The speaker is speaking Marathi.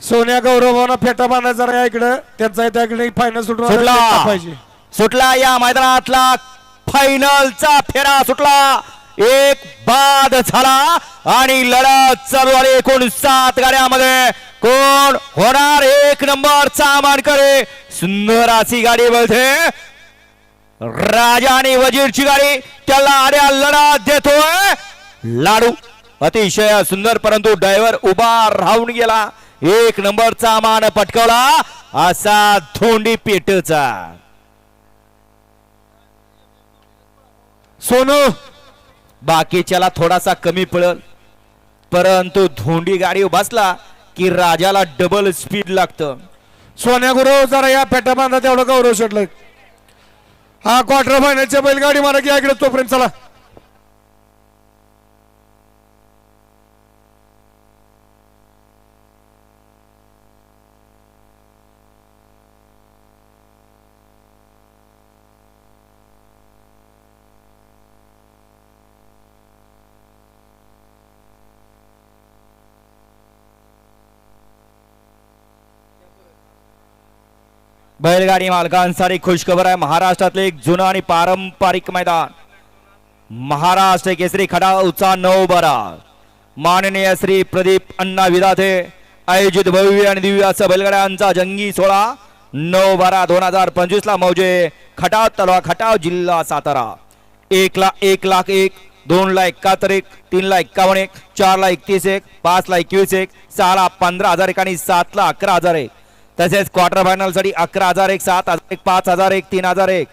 सोन्या गौरवाना फेटा बांधायचा जरा या इकडं. त्यांचा त्याकडे फायनल सुटला. पाहिजे. सुटला या मैदानातला फायनलचा फेरा सुटला. एक बाद झाला आणि लढत चालू आहे एकूण सात गाड्यामध्ये. कोण होणार? एक नंबरचा मानकरी सुंदर अशी गाडी बोलते. राजा आणि वजीरची गाडी त्याला आड्या लढा देतोय. लाडू. अतिशय सुंदर परंतु ड्रायव्हर उभा राहून गेला. एक नंबरचा मान पटकवला. असा धोंडी पेटचा. सोनू बाकीच्याला थोडासा कमी पडल. परंतु धोंडी गाडी बसला की राजाला डबल स्पीड लागतं. सोन्या गुरु जरा या फेटा बांधा तेवढं गौरव शोधलं हा क्वार्टर फायनलच्या बैलगाडी मारा की याकडे तोपर्यंत चला. बैलगाडी मालकांसाठी खुशखबर आहे. महाराष्ट्रातले एक जुनं आणि पारंपरिक मैदान. महाराष्ट्र केसरी खडाऊचा नऊ बारा. माननीय श्री प्रदीप अण्णा विधाते आयोजित भव्य आणि दिव्य असं बैलगाड्यांचा जंगी सोहळा नऊ बारा दोन हजार पंचवीस ला मौजे खटाव तलवा खटाव जिल्हा सातारा. एक लाख एक लाख एक दोन ला एकाहत्तर एक तीन ला एक्कावन्न एक चार ला एकतीस एक पाच ला एकवीस एक सहा ला पंधरा हजार एक आणि सात ला अकरा हजार एक. तसेच क्वार्टर फायनलसाठी अकरा हजार एक सात हजार एक पाच हजार एक तीन हजार एक.